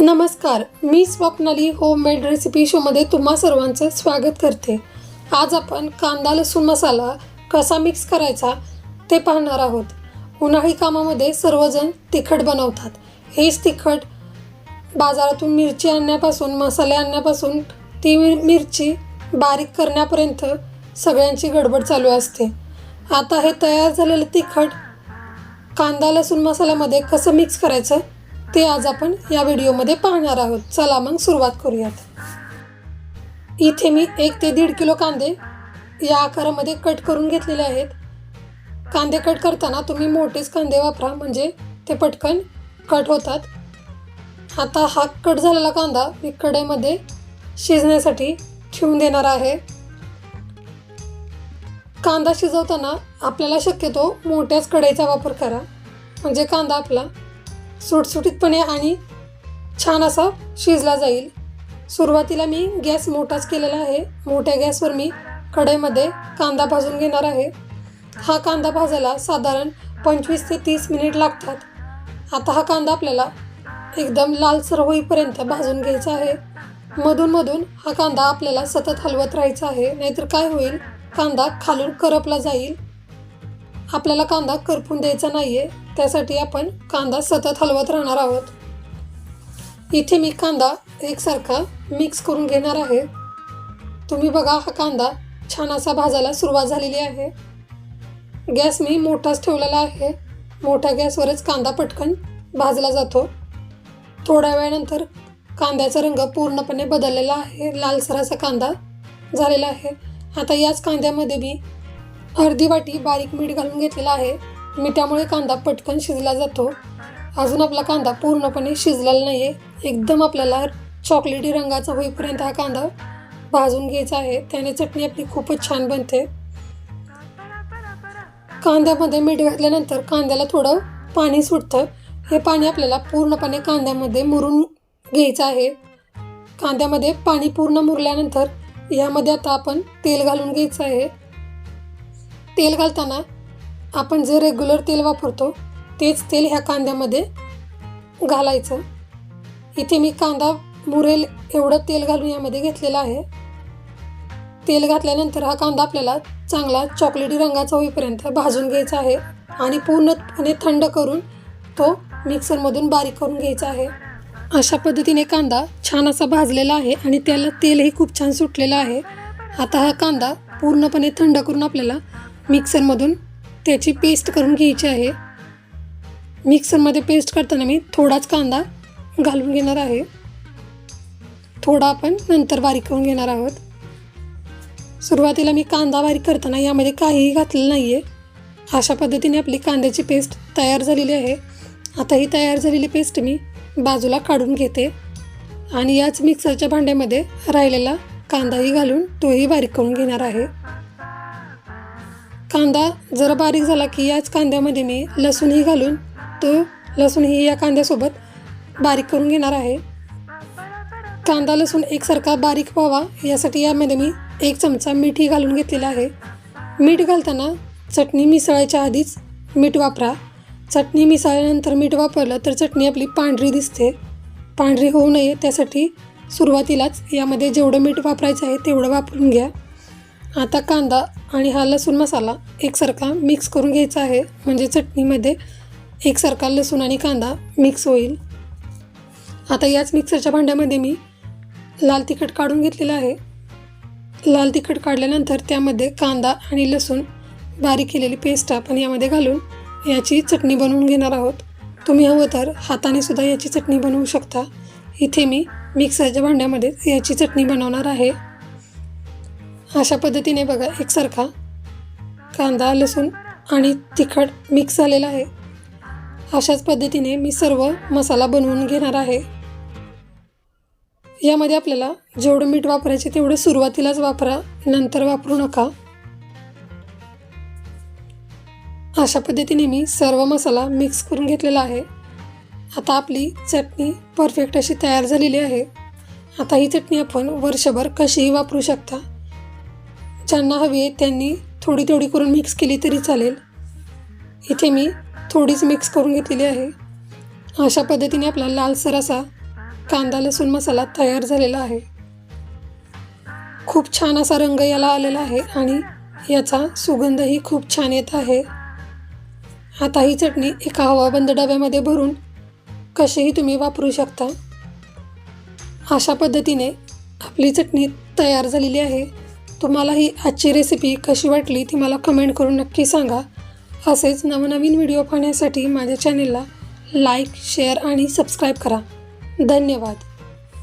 नमस्कार मी Swapnali homemade recipe शोमध्ये तुम्हा सर्वांचं स्वागत करते. आज आपण कांदा लसूण मसाला कसा मिक्स करायचा ते पाहणार आहोत. उन्हाळी कामामध्ये सर्वजण तिखट बनवतात. हेच तिखट बाजारातून मिरची आणण्यापासून मसाले आणण्यापासून ती मिरची बारीक करण्यापर्यंत सगळ्यांची गडबड चालू असते. आता हे तयार झालेलं तिखट कांदा लसूण मसाल्यामध्ये कसं मिक्स करायचं ते आज आपण या व्हिडिओमध्ये पाहणार आहोत. चला मग सुरुवात करूयात. इथे मी एक ते दीड किलो कांदे या आकारामध्ये कट करून घेतलेले आहेत. कांदे कट करताना तुम्ही मोठेच कांदे वापरा म्हणजे ते पटकन कट होतात. आता हा कट झालेला कांदा मी कढईमध्ये शिजण्यासाठी ठेवून देणार आहे. कांदा शिजवताना आपल्याला शक्यतो मोठ्याच कढईचा वापर करा म्हणजे कांदा आपला सुटसुटीतपणे आणि छान असा शिजला जाईल. सुरुवातीला मी गॅस मोठाच केलेला आहे. मोठ्या गॅसवर मी कढईमध्ये कांदा भाजून घेणार आहे. हा कांदा भाजायला साधारण पंचवीस ते तीस मिनिट लागतात. आता हा कांदा आपल्याला एकदम लालसर होईपर्यंत भाजून घ्यायचा आहे. मधून मधून हा कांदा आपल्याला सतत हलवत राहायचा आहे. नाहीतर काय होईल? कांदा खालून करपला जाईल. आपल्याला कांदा करपून द्यायचा नाही आहे त्यासाठी आपण कांदा सतत हलवत राहणार आहोत. इथे मी कांदा एकसारखा मिक्स करून घेणार आहे. तुम्ही बघा हा कांदा छान असा भाजायला सुरुवात झालेली आहे. गॅस मी मोठाच ठेवलेला आहे. मोठ्या गॅसवरच कांदा पटकन भाजला जातो. थोड्या वेळानंतर कांद्याचा रंग पूर्णपणे बदललेला आहे. लालसर असा कांदा झालेला आहे. आता याच कांद्यामध्ये मी अर्धी वाटी बारीक मीठ घालून घेतलेला आहे. मिठामुळे कांदा पटकन शिजला जातो. अजून आपला कांदा पूर्णपणे शिजलेला नाही आहे एकदम आपल्याला चॉकलेटी रंगाचा होईपर्यंत हा कांदा भाजून घ्यायचा आहे. त्याने चटणी आपली खूपच छान बनते. कांद्यामध्ये मीठ घातल्यानंतर कांद्याला थोडं पाणी सुटतं. हे पाणी आपल्याला पूर्णपणे कांद्यामध्ये मुरून घ्यायचं आहे. कांद्यामध्ये पाणी पूर्ण मुरल्यानंतर यामध्ये आता आपण तेल घालून घ्यायचं आहे. तेल घालताना आपण जे रेग्युलर तेल वापरतो तेच तेल ह्या कांद्यामध्ये घालायचं. इथे मी कांदा मुरेल एवढं तेल घालून यामध्ये घेतलेलं आहे. तेल घातल्यानंतर हा कांदा आपल्याला चांगला चॉकलेटी रंगाचा होईपर्यंत भाजून घ्यायचा आहे आणि पूर्णपणे थंड करून तो मिक्सरमधून बारीक करून घ्यायचा आहे. अशा पद्धतीने कांदा छान असा भाजलेला आहे आणि त्याला तेलही खूप छान सुटलेलं आहे. आता हा कांदा पूर्णपणे थंड करून आपल्याला मिक्सरमधून त्याची पेस्ट करून घ्यायची आहे. मिक्सरमध्ये पेस्ट करताना मी थोडाच कांदा घालून घेणार आहे. थोडा आपण नंतर बारीक करून घेणार आहोत. सुरुवातीला मी कांदा बारीक करताना यामध्ये काहीही घातलेलं नाही आहे अशा पद्धतीने आपली कांद्याची पेस्ट तयार झालेली आहे. आता ही तयार झालेली पेस्ट मी बाजूला काढून घेते. आणि याच मिक्सरच्या भांड्यामध्ये राहिलेला कांदाही घालून तोही बारीक करून घेणार आहे. कांदा जरा बारीक झाला की याच कांद्यामध्ये मी लसूणही घालून तो लसूणही या कांद्यासोबत बारीक करून घेणार आहे. कांदा लसूण एकसारखा बारीक व्हावा यासाठी यामध्ये मी एक चमचा मीठही घालून घेतलेला आहे. मीठ घालताना चटणी मिसळायच्या आधीच मीठ वापरा. चटणी मिसळल्यानंतर मीठ वापरलं तर चटणी आपली पांढरी दिसते. पांढरी होऊ नये त्यासाठी सुरुवातीलाच यामध्ये जेवढं मीठ वापरायचं आहे तेवढं वापरून घ्या. आता कांदा आणि हा लसूण मसाला एकसारखा मिक्स करून घ्यायचा आहे. म्हणजे चटणीमध्ये एकसारखा लसूण आणि कांदा मिक्स होईल. आता याच मिक्सरच्या भांड्यामध्ये मी लाल तिखट काढून घेतलेलं आहे. लाल तिखट काढल्यानंतर त्यामध्ये कांदा आणि लसूण बारीक केलेली पेस्ट आपण यामध्ये घालून याची चटणी बनवून घेणार आहोत. तुम्ही हवं तर हाताने सुद्धा याची चटणी बनवू शकता. इथे मी मिक्सरच्या भांड्यामध्ये याची चटणी बनवणार आहे. अशा पद्धतीने बघा एकसारखा कांदा लसूण आणि तिखट मिक्स झालेला आहे. अशाच पद्धतीने मी सर्व मसाला बनवून घेणार आहे. यामध्ये आपल्याला जेवढं मीठ वापरायचे तेवढं सुरुवातीलाच वापरा नंतर वापरू नका. अशा पद्धतीने मी सर्व मसाला मिक्स करून घेतलेला आहे. आता आपली चटणी परफेक्ट अशी तयार झालेली आहे. आता ही चटणी आपण वर्षभर कशीही वापरू शकता. ज्यांना हवी आहे त्यांनी थोडी थोडी करून मिक्स केली तरी चालेल. इथे मी थोडीच मिक्स करून घेतलेली आहे. अशा पद्धतीने आपला लालसर असा कांदा लसूण मसाला तयार झालेला आहे. खूप छान असा रंग याला आलेला आहे आणि याचा सुगंधही खूप छान येत आहे. आता ही चटणी एका हवाबंद डब्यामध्ये भरून कशीही तुम्ही वापरू शकता. अशा पद्धतीने आपली चटणी तयार झालेली आहे. तुम्हाला ही आजची रेसिपी कशी वाटली ती मला कमेंट करून नक्की सांगा. असेच नवनवीन व्हिडिओ पाहण्यासाठी माझ्या चॅनेलला लाईक शेअर आणि सबस्क्राईब करा. धन्यवाद.